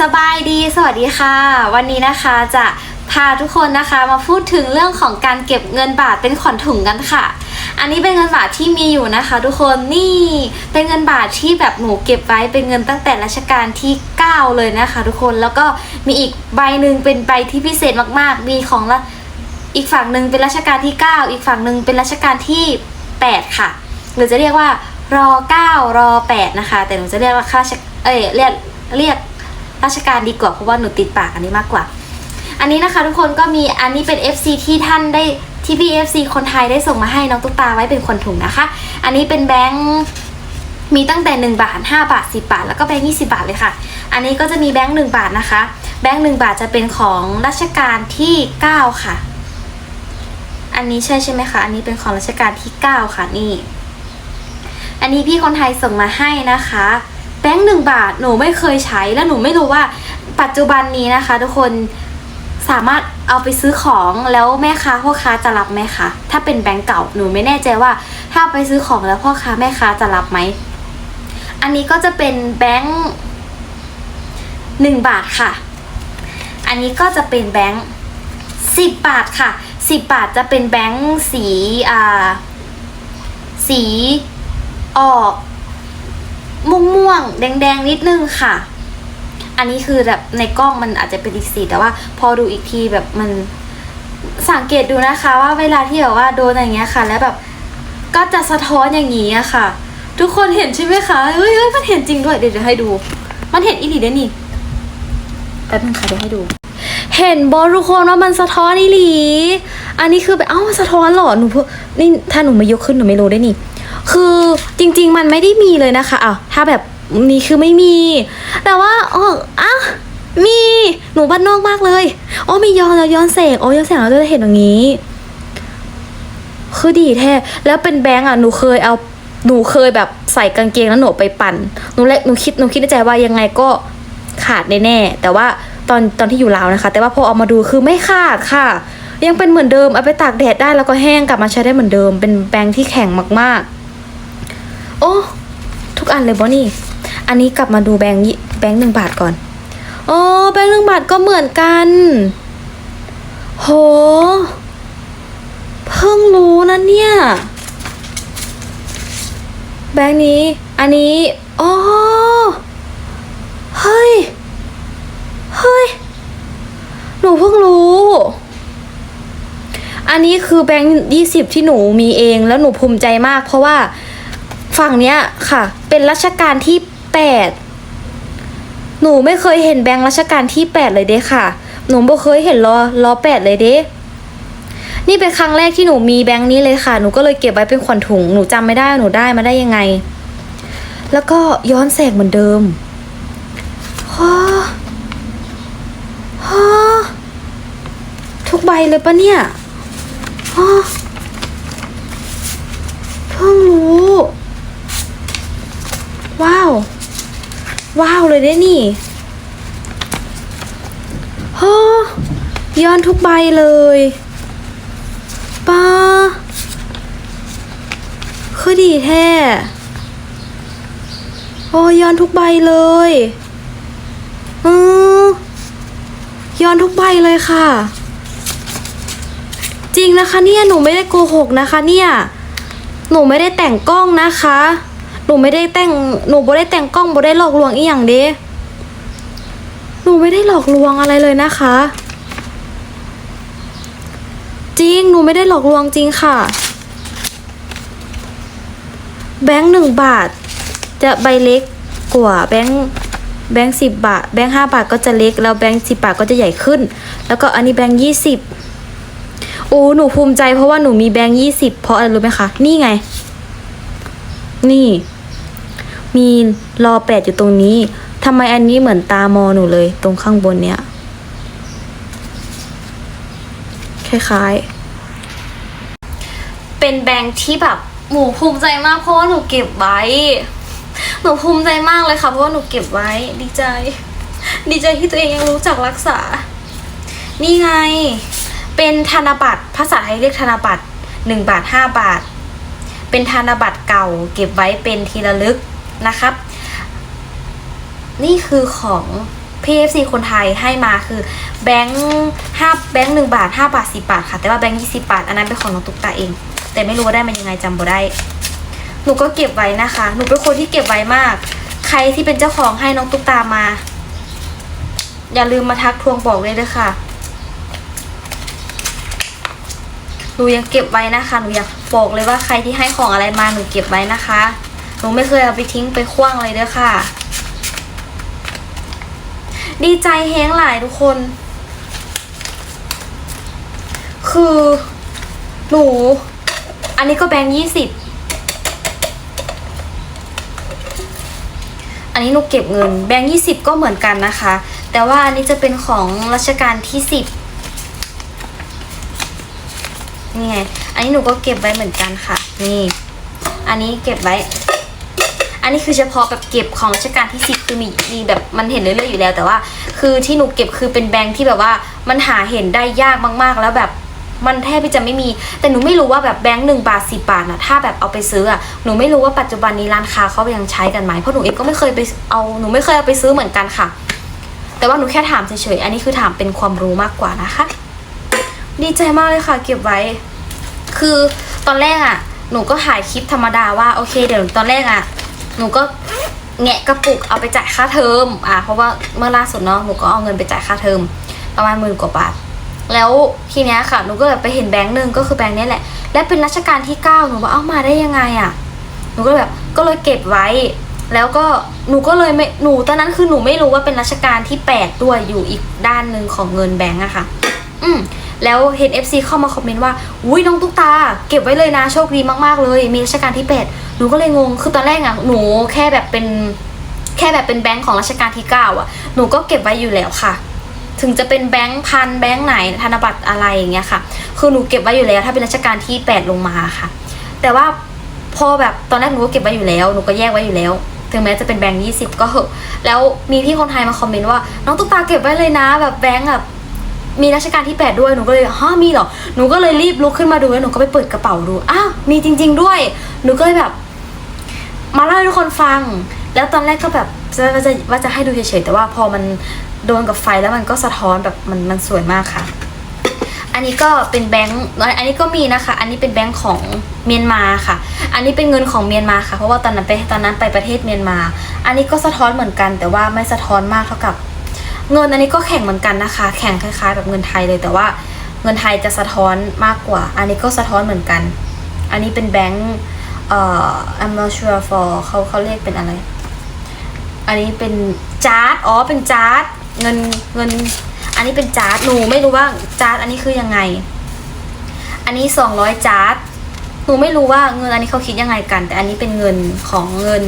สบายดี สวัสดีค่ะ วันนี้นะคะจะพาทุกคนนะคะมาพูดถึงเรื่องของการเก็บเงินบาทเป็นขวัญถุงกันค่ะ อันนี้เป็นเงินบาทที่มีอยู่นะคะ ทุกคนนี่เป็นเงินบาทที่แบบหนูเก็บไว้เป็นเงินตั้งแต่รัชกาลที่ 9 เลยนะคะ ทุกคนแล้วก็มีอีกใบหนึ่งเป็นใบที่พิเศษมากๆ มีของละอีกฝั่งหนึ่งเป็นรัชกาลที่ 9 อีกฝั่งหนึ่งเป็นรัชกาลที่ 8 ค่ะ หรือจะเรียกว่ารอ9รอ8นะคะ แต่หนูจะเรียกว่าข้าเอ้ยเรียกเรียก ราชการดีกว่าเพราะว่าหนูติดปากอันนี้มากกว่า อันนี้นะคะทุกคนก็มีอันนี้เป็น FC ที่ท่านได้ที่พี่ FC คนไทยได้ส่งมาให้น้องตุ๊กตาไว้เป็นคนถุงนะคะ อันนี้เป็นแบงค์มีตั้งแต่ 1 บาท 5 บาท 10 บาท แล้วก็แบงค์20 บาทเลยค่ะ อันนี้ก็จะมีแบงค์1บาทนะคะ แบงค์1บาทจะเป็นของรัชกาลที่ 9 ค่ะ อันนี้ใช่ใช่ไหมคะ อันนี้เป็นของรัชกาลที่ 9 ค่ะนี่ อันนี้พี่คนไทยส่งมาให้นะคะ แบงค์หนึ่งบาทหนูไม่เคยใช้และหนูไม่รู้ว่าปัจจุบันนี้นะคะ ทุกคนสามารถเอาไปซื้อของแล้วแม่ค้าพ่อค้าจะรับไหมคะถ้าเป็นแบงค์เก่าหนูไม่แน่ใจว่า ถ้าไปซื้อของแล้วพ่อค้าแม่ค้าจะรับไหมอันนี้ก็จะเป็นแบงค์หนึ่งบาทค่ะ อันนี้ก็จะเป็นแบงค์สิบบาทค่ะสิบบาทจะเป็นแบงค์สีอ่าสีออก ม่วงม่วงๆแดงแดงๆนิดนึงค่ะ อันนี้คือแบบในกล้องมันอาจจะเป็นอีกสีแต่ว่าพอดูอีกทีแบบมันสังเกตดูนะคะว่าเวลาที่แบบว่าโดนอย่างเงี้ยค่ะ แล้วแบบก็จะสะท้อนอย่างนี้อะค่ะ ทุกคนเห็นใช่ไหมคะเฮ้ยเฮ้ยมันเห็นจริงด้วยเดี๋ยวจะให้ดู มันเห็นอีหลีได้นี่แป๊บนึงค่ะเดี๋ยวให้ดู เห็นบอลทุกคนว่ามันสะท้อนอีหลี อันนี้คือแบบเอ้าสะท้อนเหรอหนูเพิ่งนี่ถ้าหนูไม่ยกขึ้นหนูไม่รู้ได้นี่ คือจริง ๆ มันไม่ได้มีเลยนะคะอะถ้าแบบมีคือไม่มี แต่ว่าอ๋ออะมีหนูบ้านนอกมากเลยอ๋อมีย้อนแล้วย้อนแสงอ๋อย้อนแสงเราจะเห็นอย่างนี้ คือดีแท้แล้วเป็นแบงก์อะหนูเคยเอาหนูเคยแบบใส่กางเกงแล้วหนูไปปั่นหนูเลยหนูคิดหนูคิดในใจว่ายังไงก็ขาดแน่ๆแต่ว่าตอนตอนที่อยู่ลาวนะคะ แต่ว่าพอเอามาดูคือไม่ขาดค่ะ ยังเป็นเหมือนเดิมเอาไปตากแดดได้แล้วก็แห้งกลับมาใช้ได้เหมือนเดิม เป็นแบงค์ที่แข็งมากๆ โอ้ ทุกอันเลยบอนี่ อันนี้กลับมาดูแบงค์ยี่แบงค์หนึ่งบาทก่อน โอ้แบงค์หนึ่งบาทก็เหมือนกัน โห เพิ่งรู้นะเนี่ย แบงค์นี้ อันนี้อ๋อเฮ้ย เฮ้ย หนูเพิ่งรู้ อันนี้คือแบงค์ยี่สิบที่หนูมีเองแล้วหนูภูมิใจมากเพราะว่า ฝั่งเนี้ยค่ะ เป็นรัชกาลที่แปดหนูไม่เคยเห็นแบงค์รัชกาลที่แปดเลยเด้ค่ะ หนูไม่เคยเห็นล้อล้อแปดเลยเด้นี่เป็นครั้งแรกที่หนูมีแบงค์นี้เลยค่ะ หนูก็เลยเก็บไว้เป็นขวัญถุง หนูจำไม่ได้หนูได้มาได้ยังไง แล้วก็ย้อนแสงเหมือนเดิมฮ่าฮ่าทุกใบเลยปะเนี่ยฮ่าเพิ่งรู้ ว้าว ว้าวเลยเด้นี่ฮ่าย้อนทุกใบเลยป้าคือดีแท้โอ้ย้อนทุกใบเลยอือย้อนทุกใบเลยค่ะ จริงนะคะเนี่ย หนูไม่ได้โกหกนะคะเนี่ย หนูไม่ได้แต่งกล้องนะคะ นูไม่ได้แต่งหนูบ่ได้แต่งกล้องบ่ได้หลอกลวงอีหยังเด้หนูไม่ได้หลอกลวงอะไรเลยนะคะ จริงหนูไม่ได้หลอกลวงจริงค่ะ แบงค์หนึ่งบาท จะใบเล็กกว่าแบงค์แบงค์สิบบาท แบงค์ห้าบาทก็จะเล็ก แล้วแบงค์สิบบาทก็จะใหญ่ขึ้น แล้วก็อันนี้แบงค์ยี่สิบโอ้หนูภูมิใจเพราะว่าหนูมีแบงค์ยี่สิบเพราะอะไรรู้ไหมคะ นี่ไง นี่ มีนรอแปดอยู่ตรงนี้ทำไมอันนี้เหมือนตามอหนูเลย ตรงข้างบนเนี้ยคล้ายๆ เป็นแบงค์ที่แบบหนูภูมิใจมากเพราะว่าหนูเก็บไว้ หนูภูมิใจมากเลยค่ะเพราะว่าหนูเก็บไว้ ดีใจ ดีใจที่ตัวเองยังรู้จักรักษา นี่ไง เป็นธนบัตรภาษาไทยเรียกธนบัตรหนึ่งบาทห้าบาท เป็นธนบัตรเก่า เก็บไว้เป็นทีละลึก นะครับ นี่คือของ PFC คนไทยให้มาคือแบงค์ห้าแบงค์หนึ่งบาทห้าบาทสิบาทค่ะ แต่ว่าแบงค์ยี่สิบาท อันนั้นเป็นของน้องตุ๊กตาเอง แต่ไม่รู้ว่าได้มายังไงจำบ่ได้ หนูก็เก็บไว้นะคะ หนูเป็นคนที่เก็บไว้มาก ใครที่เป็นเจ้าของให้น้องตุ๊กตามา อย่าลืมมาทักทวงบอกเลยเด้อค่ะหนูยังเก็บไว้นะคะ หนูอยากบอกเลยว่าใครที่ให้ของอะไรมาหนูเก็บไว้นะคะ หนูไม่เคยเอาไปทิ้งไปขว้างเลยเด้อค่ะ ดีใจแฮงหลายทุกคน คือหนู อันนี้ก็แบงค์ยี่สิบอันนี้หนูเก็บเงิน แบงค์ยี่สิบก็เหมือนกันนะคะ แต่ว่าอันนี้จะเป็นของรัชกาลที่สิบนี่ไง อันนี้หนูก็เก็บไว้เหมือนกันค่ะ นี่ อันนี้เก็บไว้ อันนี้คือเฉพาะแบบเก็บของรัชกาลที่สิบคือมีมีแบบมันเห็นเรื่อยๆอยู่แล้ว แต่ว่า คือที่หนูเก็บคือเป็นแบงค์ที่แบบว่ามันหาเห็นได้ยากมากๆ แล้วแบบมันแทบจะไม่มี แต่หนูไม่รู้ว่าแบบแบงค์หนึ่งบาทสิบาทนะถ้าแบบเอาไปซื้ออะหนูไม่รู้ว่าปัจจุบันนี้ร้านค้าเขายังใช้กันไหมเพราะหนูเองก็ไม่เคยไปเอาหนูไม่เคยเอาไปซื้อเหมือนกันค่ะ แต่ว่าหนูแค่ถามเฉยๆอันนี้คือถามเป็นความรู้มากกว่านะคะ ดีใจมากเลยค่ะ เก็บไว้ คือตอนแรกอะหนูก็ถ่ายคลิปธรรมดาว่าโอเคเดี๋ยวตอนแรกอะ หนูก็แงะกระปุกเอาไปจ่ายค่าเทอม อะเพราะว่าเมื่อล่าสุดเนาะหนูก็เอาเงินไปจ่ายค่าเทอมประมาณหมื่นกว่าบาท แล้วทีเนี้ยค่ะหนูก็แบบไปเห็นแบงค์หนึ่งก็คือแบงค์นี้แหละ และเป็นรัชกาลที่เก้าหนูว่าเอามาได้ยังไงอะ่ะ หนูก็แบบก็เลยเก็บไว้ แล้วก็หนูก็เลยไม่หนูตอนนั้นคือหนูไม่รู้ว่าเป็นรัชกาลที่แปดด้วยอยู่อีกด้านหนึ่งของเงินแบงค์อะค่ะ อืมแล้วเห็น FC เข้ามาคอมเมนต์ว่า อุ้ยน้องตุ๊กตา เก็บไว้เลยนะโชคดีมากๆเลย มีรัชกาลที่แปด หนูก็เลยงง คือตอนแรกอะหนูแค่แบบเป็นแค่แบบเป็นแบงค์ของรัชกาลที่เก้าอะหนูก็เก็บไว้อยู่แล้วค่ะ ถึงจะเป็นแบงค์พันแบงค์ไหนธนบัตรอะไรอย่างเงี้ยค่ะ คือหนูเก็บไว้อยู่แล้วถ้าเป็นรัชกาลที่แปดลงมาค่ะ แต่ว่าพอแบบตอนแรกหนูก็เก็บไว้อยู่แล้วหนูก็แยกไว้อยู่แล้ว ถึงแม้จะเป็นแบงค์ยี่สิบก็เหอะแล้วมีพี่คนไทยมาคอมเมนต์ว่าน้องตุ๊กตาเก็บไว้เลยนะ แบบแบงค์แบบมีรัชกาลที่แปดด้วยหนูก็เลยฮะมีเหรอหนูก็เลยรีบลุกขึ้นมาดูแล้วหนูก็ไปเปิดกระเป๋าดูอ้าวมีจริง ๆ ด้วย หนูก็เลยแบบ มาเล่าให้ทุกคนฟัง แล้วตอนแรกก็แบบจะว่าจะว่าจะให้ดูเฉยๆแต่ว่าพอมันโดนกับไฟแล้วมันก็สะท้อนแบบมันมันสวยมากค่ะ อันนี้ก็เป็นแบงค์อันนี้ก็มีนะคะ อันนี้เป็นแบงค์ของเมียนมาค่ะ อันนี้เป็นเงินของเมียนมาค่ะ เพราะว่าตอนนั้นไปตอนนั้นไปประเทศเมียนมา อันนี้ก็สะท้อนเหมือนกัน แต่ว่าไม่สะท้อนมากเท่ากับ เงินอันนี้ก็แข็งเหมือนกันนะคะ แข็งคล้าย ๆ แบบเงินไทยเลย แต่ว่าเงินไทยจะสะท้อนมากกว่า อันนี้ก็สะท้อนเหมือนกัน อันนี้เป็นแบงค์ เอ่อ I'm not sure for เขาเขาเรียกเป็นอะไร อันนี้เป็นจาร์ดอ๋อ เป็นจาร์ดเงินเงิน อันนี้เป็นจาร์ดหนูไม่รู้ว่าจาร์ดอันนี้คือยังไง อันนี้สองร้อยจาร์ดหนูไม่รู้ว่าเงินอันนี้เขาคิดยังไงกัน แต่อันนี้เป็นเงินของเงิน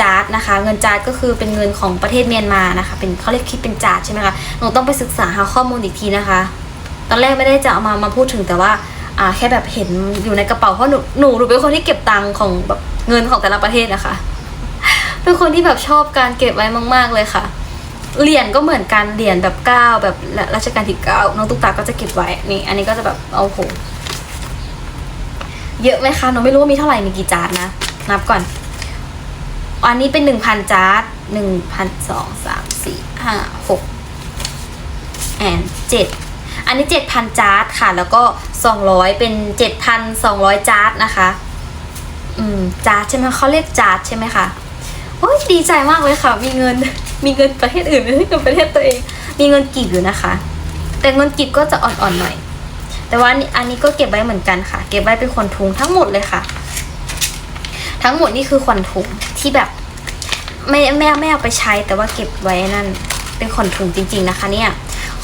จาร์ดนะคะ เงินจาร์ดก็คือเป็นเงินของประเทศเมียนมานะคะ เป็นเขาเรียกคิดเป็นจาร์ดใช่ไหมคะ หนูต้องไปศึกษาหาข้อมูลอีกทีนะคะ ตอนแรกไม่ได้จะเอามามาพูดถึงแต่ว่า อ่าแค่แบบเห็นอยู่ในกระเป๋าเพราะหนูหนูหนูเป็นคนที่เก็บตังค์ของแบบเงินของแต่ละประเทศนะคะ เป็นคนที่แบบชอบการเก็บไว้มาก ๆเลยค่ะเหรียญก็เหมือนกันเหรียญแบบเก้าแบบรัชกาลที่เก้าน้องตุ๊กตาก็จะเก็บไว้นี่ อันนี้ก็จะแบบเอาโหเยอะไหมคะหนูไม่รู้ว่ามีเท่าไหร่มีกี่จานนะนับก่อนอันนี้เป็นหนึ่งพันจานหนึ่งพันสองสามสี่ห้าหกแอนเจ็ด อันนี้เจ็ดพันจาร์ดค่ะ แล้วก็สองร้อยเป็นเจ็ดพันสองร้อยจาร์ดนะคะ อืม จาร์ดใช่ไหมเขาเรียกจาร์ดใช่ไหมคะโอ้ยดีใจมากเลยค่ะ มีเงิน มีเงินประเทศอื่นไม่ใช่เงินประเทศตัวเอง มีเงินกีบอยู่นะคะ แต่เงินกีบก็จะอ่อนๆหน่อย แต่ว่าอันนี้อันนี้ก็เก็บไว้เหมือนกันค่ะ เก็บไว้เป็นขวัญถุงทั้งหมดเลยค่ะ ทั้งหมดนี่คือขวัญถุงที่แบบไม่ไม่ไม่เอาไปใช้แต่ว่าเก็บไว้นั่น เป็นขวัญถุงจริง ๆนะคะ เนี่ย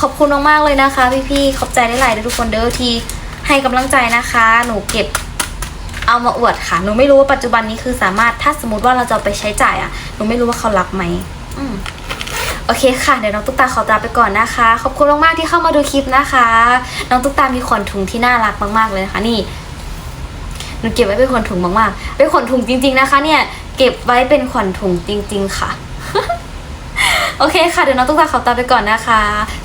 ขอบคุณมากๆเลยนะคะ พี่ๆขอบใจได้หลายๆทุกคนเด้อที่ให้กำลังใจนะคะ หนูเก็บเอามาอวดค่ะ หนูไม่รู้ว่าปัจจุบันนี้คือสามารถถ้าสมมติว่าเราจะไปใช้จ่ายอะ หนูไม่รู้ว่าเขารับไหมอืมโอเคค่ะ เดี๋ยวน้องตุ๊กตาขอตาไปก่อนนะคะ ขอบคุณมากๆที่เข้ามาดูคลิปนะคะ น้องตุ๊กตามีขนถุงที่น่ารักมากๆเลยนะคะ นี่ หนูเก็บไว้เป็นขนถุงมากๆ เป็นขนถุงจริง ๆนะคะ เนี่ย เก็บไว้เป็นขนถุงจริง ๆ ค่ะ โอเคค่ะ เดี๋ยวน้องตุ๊กตาขอตาไปก่อนนะคะ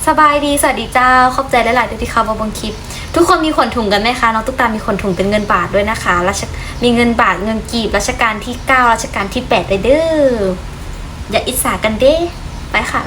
สบายดีสวัสดีเจ้า ขอบใจหลายๆที่เข้ามาบนคลิป ทุกคนมีขนถุงกันไหมคะ น้องตุ๊กตามีขนถุงเป็นเงินบาทด้วยนะคะรัชมีเงินบาทเงินกีบรัชกาลที่ 9 รัชกาลที่8เลยเด้ออย่าอิจฉากันเด้ไปค่ะ